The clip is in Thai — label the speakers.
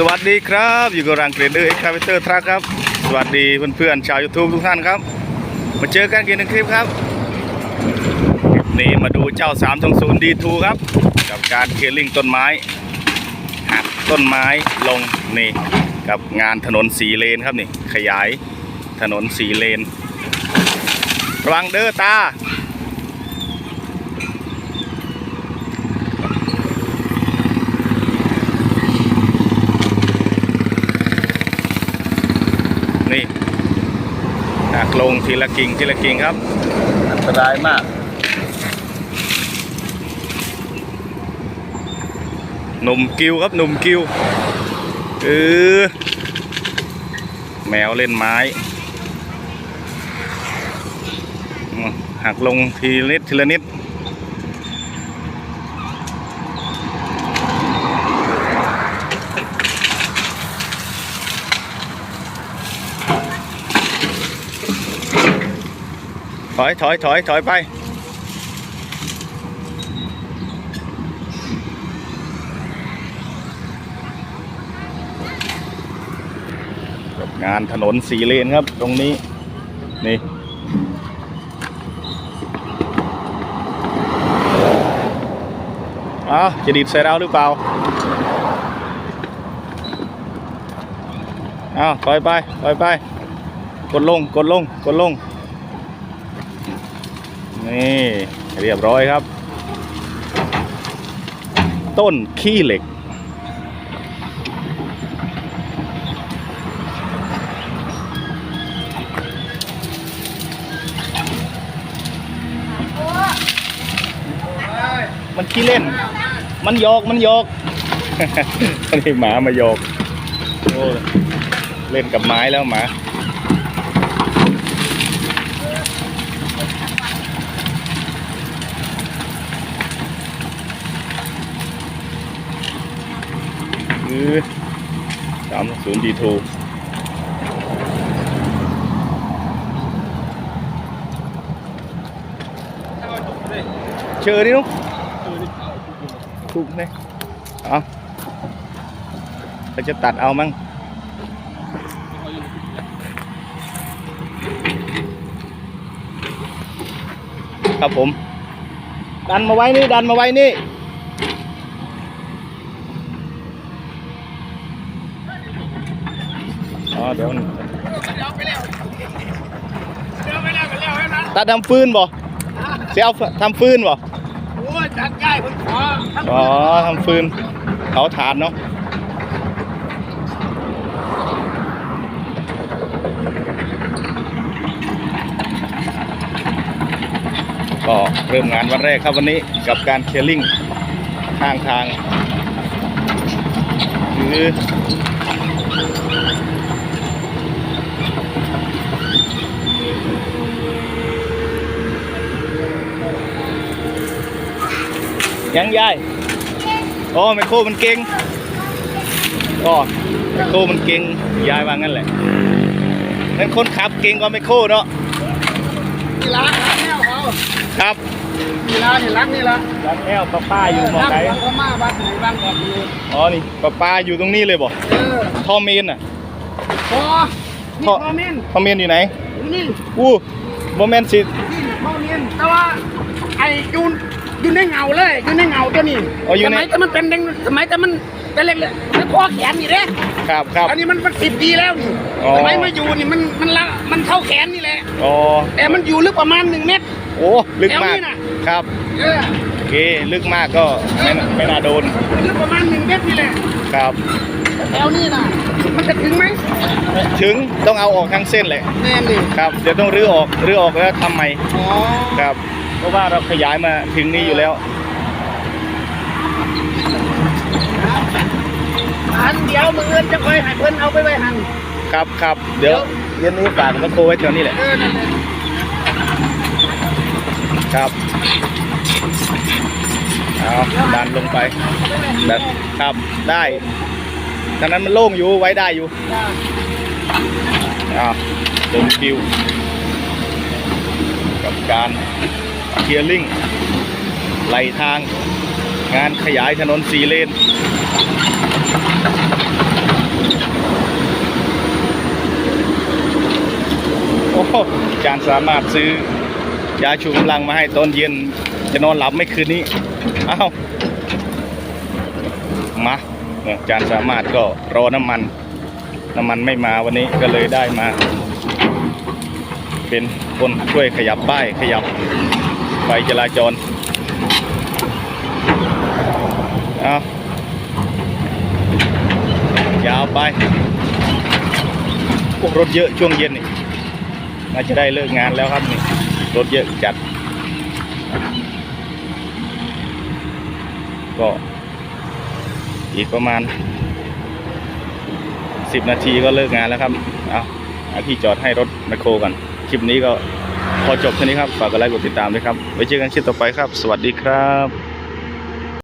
Speaker 1: สวัสดีครับ อยู่กับรังเกรดเดอร์เอ็กคาเวเตอร์ทรัคครับ สวัสดีเพื่อนๆชาว YouTube ทุกท่านครับ มาเจอกันกันหนึ่งคลิปครับคลิปนี้มาดูเจ้า320 D2 ครับ กับการเคลียร์ลิงต้นไม้หักต้นไม้ลงนี่กับงานถนนสีเลนครับนี่ ขยายถนนสีเลนระวังเด้อตา นี่หักลงทีละกิ่งทีละกิ่งครับ อันตรายมากหนุ่มกิวครับหนุ่มกิวเออแมวเล่นไม้อืมหักลงทีละนิดทีละนิด ถอยถอยถอยถอยไปงานถนนสีเลนครับ ตรงนี้ นี่อ้าวจะดีดใส่เราหรือเปล่าอ้าวถอยไปถอยไป กดลง กดลง กดลง นี่เรียบร้อยครับ ต้นขี้เหล็ก มันขี้เล่น มันโยกมันโยกอันนี้หมามาโยกโอ้เล่นกับไม้แล้วหมา คือสามศูนย์ดีทูเชิญดินุ๊กถูกเนี่ยเอาเราจะตัดเอามั้งครับผม ดันมาไว้นี่ ดันมาไว้นี่ อ๋อเดี๋ยวมันตัดทำฟืนบ่เสียเอาทำฟืนบ่
Speaker 2: โอ้ยจัดง่ายคนขอทั้ง
Speaker 1: อ๋อทำฟืนเขาถ่านเนาะก็เริ่มงานวันแรกครับวันนี้กับการเคลียร์ลิงข้างทางคือ ยังยายโอ้ไมโครมันเก่งก็ไมโครมันเก่งยายว่างั้นแหละนั่นคนขับเก่งกว่าไมโครเนาะ
Speaker 2: นี่ละร้านแนวเขา
Speaker 1: ครับ
Speaker 2: นี่ละนี่รักนี่ละ
Speaker 1: ร้านแอลป้าป้าอยู่หมองไหน
Speaker 2: บางพม่าบ้านไหนบ้างบอกอยู่
Speaker 1: อ๋อนี่ป้าป้าอยู่ตรงนี้เลยบ่
Speaker 2: เออ
Speaker 1: ท่อเมนอะ
Speaker 2: พอนี่
Speaker 1: ท่อ
Speaker 2: พอเมน
Speaker 1: ท่อเมนอยู่ไหน
Speaker 2: นี่
Speaker 1: อู้โมเมนต์สิ
Speaker 2: นี่พอเมนแต่ว่าไอ้ยูน อยู่ในเงาเลย อยู่ในเงาตัวนี้
Speaker 1: อ๋ออยู่
Speaker 2: ส
Speaker 1: ใน
Speaker 2: มัยแต่มันเป็นเด็กสมัยแต่มันเป็นเล็กเลยแล้วคอแขนนี่แหละ
Speaker 1: ครับครับ
Speaker 2: อันนี้มันมันสิบปีแล้วนี่
Speaker 1: อ๋อ
Speaker 2: สมัยมาอยู่นี่มันมันละมันเท่าแขนนี่แหละ
Speaker 1: อ๋อ
Speaker 2: แต่มันอยู่ลึกประมาณหนึ่งเมตร
Speaker 1: โอ้ลึกมาก
Speaker 2: แถวนี้น่ะ
Speaker 1: ครับ
Speaker 2: เออ
Speaker 1: โอเคลึกมากก็ไม่น่าไม่น่าโดน
Speaker 2: ลึกประมาณหนึ่งเมตรนี่แหละ
Speaker 1: ครับ
Speaker 2: แถวนี้นะมันจะถึงไหม
Speaker 1: ถึงต้องเอาออกทั้งเส้นเลย
Speaker 2: แน่นดิ
Speaker 1: ครับ เดี๋ยวต้องรื้อออกรื้อออกแล้วทำใหม่
Speaker 2: อ๋อ
Speaker 1: ครับ เพราะว่าเราขยายมาถึงนี้อยู่แล้ว
Speaker 2: อันเดียวมือเงินจะคอยให้เพิ่นเอาไปไว้หัน
Speaker 1: ครับครับเดี๋ยวเย็นนี้ฝากมาโครไว้แถวนี้แหละ
Speaker 2: เออนั่นแหละ
Speaker 1: ครับเอาดันลงไปแบบครับได้ทางนั้นมันโล่งอยู่ไว้ได้อยู่อ้าวลงคิว กับการ เคลียร์ลิงไหลทาง งานขยายถนนสีเลน โอ้โหจานสามารถซื้อยาชูกำลังมาให้ตอนเย็น จะนอนหลับไม่คืนนี้ อ้าว มาจานสามารถก็รอน้ำมัน น้ำมันไม่มาวันนี้ก็เลยได้มา เป็นคนช่วยขยับป้ายขยับ ไฟจราจรเอายาวไปพวกรถเยอะช่วงเย็นนี่น่าจะได้เลิกงานแล้วครับนี่รถเยอะจัด ก็อีกประมาณ10นาทีก็เลิกงานแล้วครับ เอาหาที่จอดให้รถแมคโครกัน คลิปนี้ก็ พอจบแค่นี้ครับ ฝากกดไลค์กดติดตามด้วยครับ ไว้เจอกันคลิปต่อไปครับ สวัสดีครับ